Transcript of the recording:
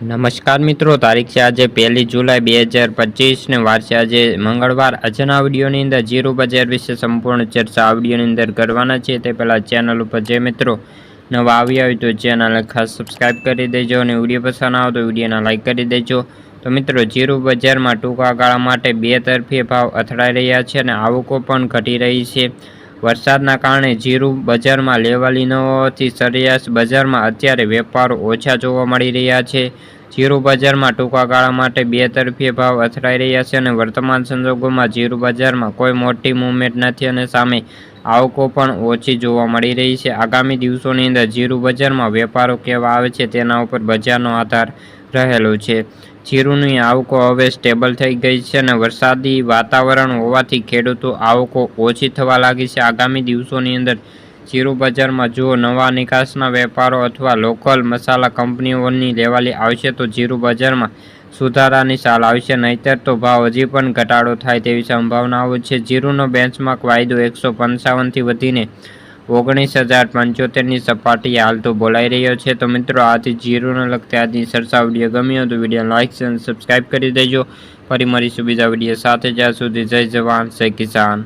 નમસ્કાર મિત્રો, તારીખ છે આજે પહેલી જુલાઈ બે હજાર પચીસને વાર છે આજે મંગળવાર. આજના વિડીયોની અંદર જીરો બજાર વિશે સંપૂર્ણ ચર્ચા આ વિડીયોની અંદર કરવાના છે. તે પહેલાં ચેનલ ઉપર જે મિત્રો નવા આવ્યા હોય તો ચેનલ ખાસ સબસ્ક્રાઈબ કરી દેજો અને વીડિયો પસંદ આવે તો વિડીયોના લાઇક કરી દેજો. તો મિત્રો, જીરો બજારમાં ટૂંકા ગાળા માટે બે તરફી ભાવ અથડાઈ રહ્યા છે અને આવકો પણ ઘટી રહી છે. વરસાદના કારણે જીરું બજારમાં લેવાલી ન હોવાથી સરેરાશ બજારમાં અત્યારે વેપારો ઓછા જોવા મળી રહ્યા છે. જીરું બજારમાં ટૂંકા ગાળા માટે બે તરફીય ભાવ અથડાઈ રહ્યા છે અને વર્તમાન સંજોગોમાં જીરું બજારમાં કોઈ મોટી મૂવમેન્ટ નથી અને સામે આવકો પણ ઓછી જોવા મળી રહી છે. આગામી દિવસોની અંદર જીરું બજારમાં વેપારો કેવા આવે છે તેના ઉપર બજારનો આધાર રહેલો છે. જીરુની આવકો હવે સ્ટેબલ થઈ ગઈ છે અને વરસાદી વાતાવરણ હોવાથી ખેડૂતો આવકો ઓછી થવા લાગી છે. આગામી દિવસોની અંદર જીરું બજારમાં જો નવા નિકાસના વેપારો અથવા લોકલ મસાલા કંપનીઓની લેવાલી આવશે તો જીરું બજારમાં સુધારાની સાલ આવશે, નહીતર તો ભાવ હજી પણ ઘટાડો થાય તેવી સંભાવનાઓ છે. જીરુનો બેન્ચમાર્ક વાયદો એકસો પંચાવનથી વધીને ઓગણીસ હજાર પંચોતેરની સપાટી હાલ તો બોલાઈ રહ્યો છે. તો મિત્રો, આથી જીરોને લગતી આજની સરસા વીડિયો ગમ્યો તો વીડિયો લાઇક અને સબસ્ક્રાઈબ કરી દેજો. ફરી મળીશું બીજા વીડિયો સાથે. જ્યાં સુધી જય જવાન, જય કિસાન.